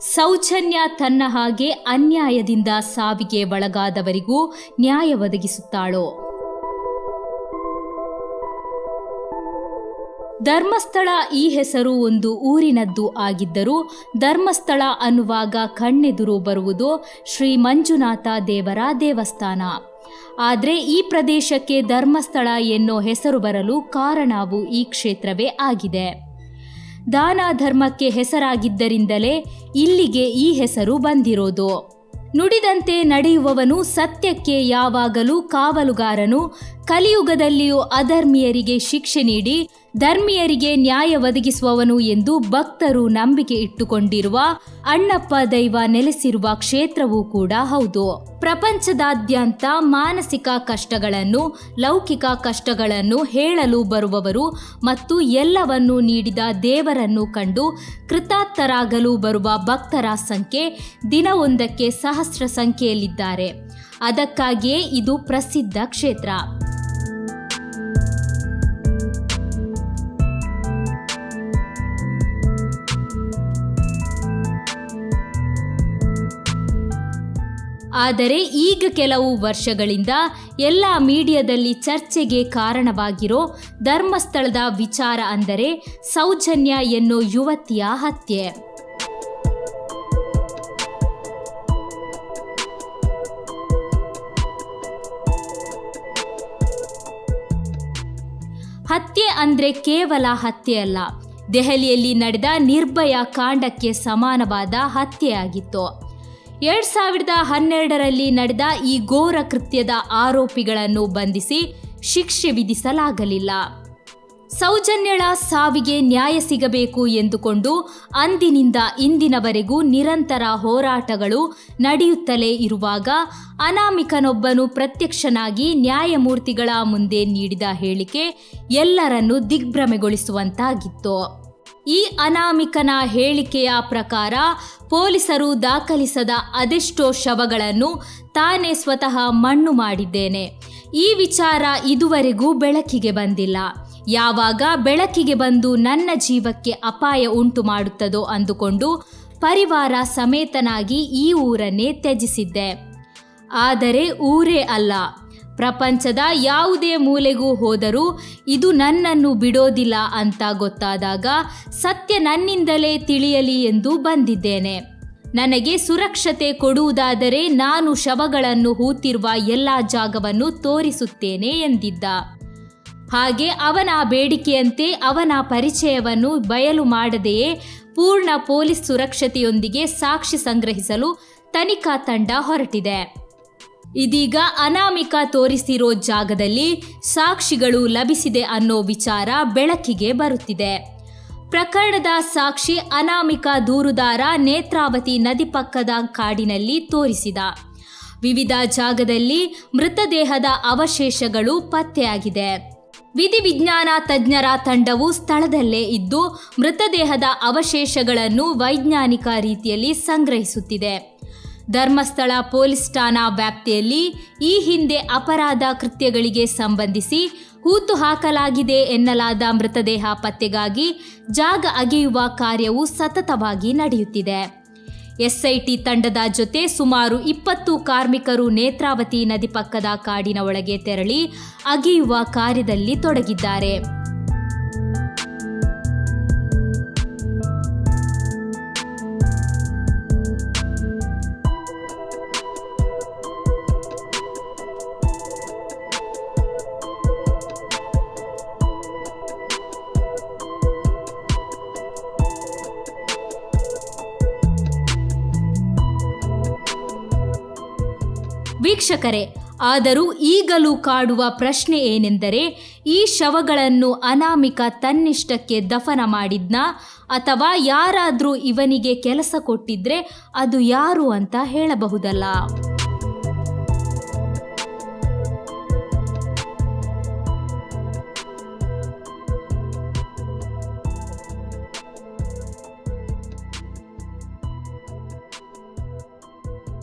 ಸೌಜನ್ಯ ತನ್ನ ಹಾಗೆ ಅನ್ಯಾಯದಿಂದ ಸಾವಿಗೆ ಒಳಗಾದವರಿಗೂ ನ್ಯಾಯ ಒದಗಿಸುತ್ತಾಳೋ? ಧರ್ಮಸ್ಥಳ ಈ ಹೆಸರು ಒಂದು ಊರಿನದ್ದು ಆಗಿದ್ದರೂ ಧರ್ಮಸ್ಥಳ ಅನ್ನುವಾಗ ಕಣ್ಣೆದುರು ಬರುವುದು ಶ್ರೀ ಮಂಜುನಾಥ ದೇವರ ದೇವಸ್ಥಾನ. ಆದರೆ ಈ ಪ್ರದೇಶಕ್ಕೆ ಧರ್ಮಸ್ಥಳ ಎನ್ನೋ ಹೆಸರು ಬರಲು ಕಾರಣವು ಈ ಕ್ಷೇತ್ರವೇ ಆಗಿದೆ. ದಾನ ಧರ್ಮಕ್ಕೆ ಹೆಸರಾಗಿದ್ದರಿಂದಲೇ ಇಲ್ಲಿಗೆ ಈ ಹೆಸರು ಬಂದಿರೋದು. ನುಡಿದಂತೆ ನಡೆಯುವವನು ಸತ್ಯಕ್ಕೆ ಯಾವಾಗಲೂ ಕಾವಲುಗಾರನು ಕಲಿಯುಗದಲ್ಲಿಯೂ ಅಧರ್ಮಿಯರಿಗೆ ಶಿಕ್ಷೆ ನೀಡಿ ಧರ್ಮೀಯರಿಗೆ ನ್ಯಾಯ ಒದಗಿಸುವವನು ಎಂದು ಭಕ್ತರು ನಂಬಿಕೆ ಇಟ್ಟುಕೊಂಡಿರುವ ಅಣ್ಣಪ್ಪ ದೈವ ನೆಲೆಸಿರುವ ಕ್ಷೇತ್ರವೂ ಕೂಡ ಹೌದು. ಪ್ರಪಂಚದಾದ್ಯಂತ ಮಾನಸಿಕ ಕಷ್ಟಗಳನ್ನು, ಲೌಕಿಕ ಕಷ್ಟಗಳನ್ನು ಹೇಳಲು ಬರುವವರು ಮತ್ತು ಎಲ್ಲವನ್ನೂ ನೀಡಿದ ದೇವರನ್ನು ಕಂಡು ಕೃತಾರ್ಥರಾಗಲು ಬರುವ ಭಕ್ತರ ಸಂಖ್ಯೆ ದಿನವೊಂದಕ್ಕೆ ಸಹಸ್ರ ಸಂಖ್ಯೆಯಲ್ಲಿದ್ದಾರೆ. ಅದಕ್ಕಾಗಿಯೇ ಇದು ಪ್ರಸಿದ್ಧ ಕ್ಷೇತ್ರ. ಆದರೆ ಈಗ ಕೆಲವು ವರ್ಷಗಳಿಂದ ಎಲ್ಲ ಮೀಡಿಯಾದಲ್ಲಿ ಚರ್ಚೆಗೆ ಕಾರಣವಾಗಿರೋ ಧರ್ಮಸ್ಥಳದ ವಿಚಾರ ಅಂದರೆ ಸೌಜನ್ಯ ಎನ್ನೋ ಯುವತಿಯ ಹತ್ಯೆ. ಹತ್ಯೆ ಅಂದ್ರೆ ಕೇವಲ ಹತ್ಯೆ ಅಲ್ಲ. ದೆಹಲಿಯಲ್ಲಿ ನಡೆದ ನಿರ್ಭಯ ಕಾಂಡಕ್ಕೆ ಸಮಾನವಾದ ಹತ್ಯೆಯಾಗಿತ್ತು. ಎರಡ್ ಸಾವಿರದ ಹನ್ನೆರಡರಲ್ಲಿ ನಡೆದ ಈ ಘೋರ ಕೃತ್ಯದ ಆರೋಪಿಗಳನ್ನು ಬಂಧಿಸಿ ಶಿಕ್ಷೆ ವಿಧಿಸಲಾಗಲಿಲ್ಲ. ಸೌಜನ್ಯಳ ಸಾವಿಗೆ ನ್ಯಾಯ ಸಿಗಬೇಕು ಎಂದುಕೊಂಡು ಅಂದಿನಿಂದ ಇಂದಿನವರೆಗೂ ನಿರಂತರ ಹೋರಾಟಗಳು ನಡೆಯುತ್ತಲೇ ಇರುವಾಗ ಅನಾಮಿಕನೊಬ್ಬನು ಪ್ರತ್ಯಕ್ಷನಾಗಿ ನ್ಯಾಯಮೂರ್ತಿಗಳ ಮುಂದೆ ನೀಡಿದ ಹೇಳಿಕೆ ಎಲ್ಲರನ್ನೂ ದಿಗ್ಭ್ರಮೆಗೊಳಿಸುವಂತಾಗಿತ್ತು. ಈ ಅನಾಮಿಕನ ಹೇಳಿಕೆಯ ಪ್ರಕಾರ ಪೊಲೀಸರು ದಾಖಲಿಸದ ಅದೆಷ್ಟೋ ಶವಗಳನ್ನು ತಾನೇ ಸ್ವತಃ ಮಣ್ಣು ಮಾಡಿದ್ದೇನೆ. ಈ ವಿಚಾರ ಇದುವರೆಗೂ ಬೆಳಕಿಗೆ ಬಂದಿಲ್ಲ. ಯಾವಾಗ ಬೆಳಕಿಗೆ ಬಂದು ನನ್ನ ಜೀವಕ್ಕೆ ಅಪಾಯ ಉಂಟು ಮಾಡುತ್ತದೋ ಅಂದುಕೊಂಡು ಪರಿವಾರ ಸಮೇತನಾಗಿ ಈ ಊರನ್ನೇ ತ್ಯಜಿಸಿದ್ದೆ. ಆದರೆ ಊರೇ ಅಲ್ಲ ಪ್ರಪಂಚದ ಯಾವುದೇ ಮೂಲೆಗೂ ಹೋದರೂ ಇದು ನನ್ನನ್ನು ಬಿಡೋದಿಲ್ಲ ಅಂತ ಗೊತ್ತಾದಾಗ ಸತ್ಯ ನನ್ನಿಂದಲೇ ತಿಳಿಯಲಿ ಎಂದು ಬಂದಿದ್ದೇನೆ. ನನಗೆ ಸುರಕ್ಷತೆ ಕೊಡುವುದಾದರೆ ನಾನು ಶವಗಳನ್ನು ಹೂತಿರುವ ಎಲ್ಲ ಜಾಗವನ್ನು ತೋರಿಸುತ್ತೇನೆ ಎಂದಿದ್ದ. ಹಾಗೆ ಅವನ ಬೇಡಿಕೆಯಂತೆ ಅವನ ಪರಿಚಯವನ್ನು ಬಯಲು ಮಾಡದೆಯೇ ಪೂರ್ಣ ಪೊಲೀಸ್ ಸುರಕ್ಷತೆಯೊಂದಿಗೆ ಸಾಕ್ಷಿ ಸಂಗ್ರಹಿಸಲು ತನಿಖಾ ತಂಡ ಹೊರಟಿದೆ. ಇದೀಗ ಅನಾಮಿಕ ತೋರಿಸಿರೋ ಜಾಗದಲ್ಲಿ ಸಾಕ್ಷಿಗಳು ಲಭಿಸಿದೆ ಅನ್ನೋ ವಿಚಾರ ಬೆಳಕಿಗೆ ಬರುತ್ತಿದೆ. ಪ್ರಕರಣದ ಸಾಕ್ಷಿ ಅನಾಮಿಕ ದೂರುದಾರ ನೇತ್ರಾವತಿ ನದಿ ಪಕ್ಕದ ಕಾಡಿನಲ್ಲಿ ತೋರಿಸಿದ. ವಿವಿಧ ಜಾಗದಲ್ಲಿ ಮೃತದೇಹದ ಅವಶೇಷಗಳು ಪತ್ತೆಯಾಗಿದೆ. ವಿಧಿವಿಜ್ಞಾನ ತಜ್ಞರ ತಂಡವು ಸ್ಥಳದಲ್ಲೇ ಇದ್ದು ಮೃತದೇಹದ ಅವಶೇಷಗಳನ್ನು ವೈಜ್ಞಾನಿಕ ರೀತಿಯಲ್ಲಿ ಸಂಗ್ರಹಿಸುತ್ತಿದೆ. ಧರ್ಮಸ್ಥಳ ಪೊಲೀಸ್ ಠಾಣಾ ವ್ಯಾಪ್ತಿಯಲ್ಲಿ ಈ ಹಿಂದೆ ಅಪರಾಧ ಕೃತ್ಯಗಳಿಗೆ ಸಂಬಂಧಿಸಿ ಹೂತು ಹಾಕಲಾಗಿದೆ ಎನ್ನಲಾದ ಮೃತದೇಹ ಪತ್ತೆಗಾಗಿ ಜಾಗ ಅಗೆಯುವ ಕಾರ್ಯವು ಸತತವಾಗಿ ನಡೆಯುತ್ತಿದೆ. ಎಸ್ಐಟಿ ತಂಡದ ಜೊತೆ ಸುಮಾರು ಇಪ್ಪತ್ತು ಕಾರ್ಮಿಕರು ನೇತ್ರಾವತಿ ನದಿ ಪಕ್ಕದ ಕಾಡಿನ ಒಳಗೆ ತೆರಳಿ ಅಗೆಯುವ ಕಾರ್ಯದಲ್ಲಿ ತೊಡಗಿದ್ದಾರೆ. ವೀಕ್ಷಕರೇ, ಆದರೂ ಈಗಲೂ ಕಾಡುವ ಪ್ರಶ್ನೆ ಏನೆಂದರೆ, ಈ ಶವಗಳನ್ನು ಅನಾಮಿಕ ತನ್ನಿಷ್ಟಕ್ಕೆ ದಫನ ಮಾಡಿದ್ನಾ ಅಥವಾ ಯಾರಾದರೂ ಇವನಿಗೆ ಕೆಲಸ ಕೊಟ್ಟಿದ್ರೆ ಅದು ಯಾರು ಅಂತ ಹೇಳಬಹುದಲ್ಲ.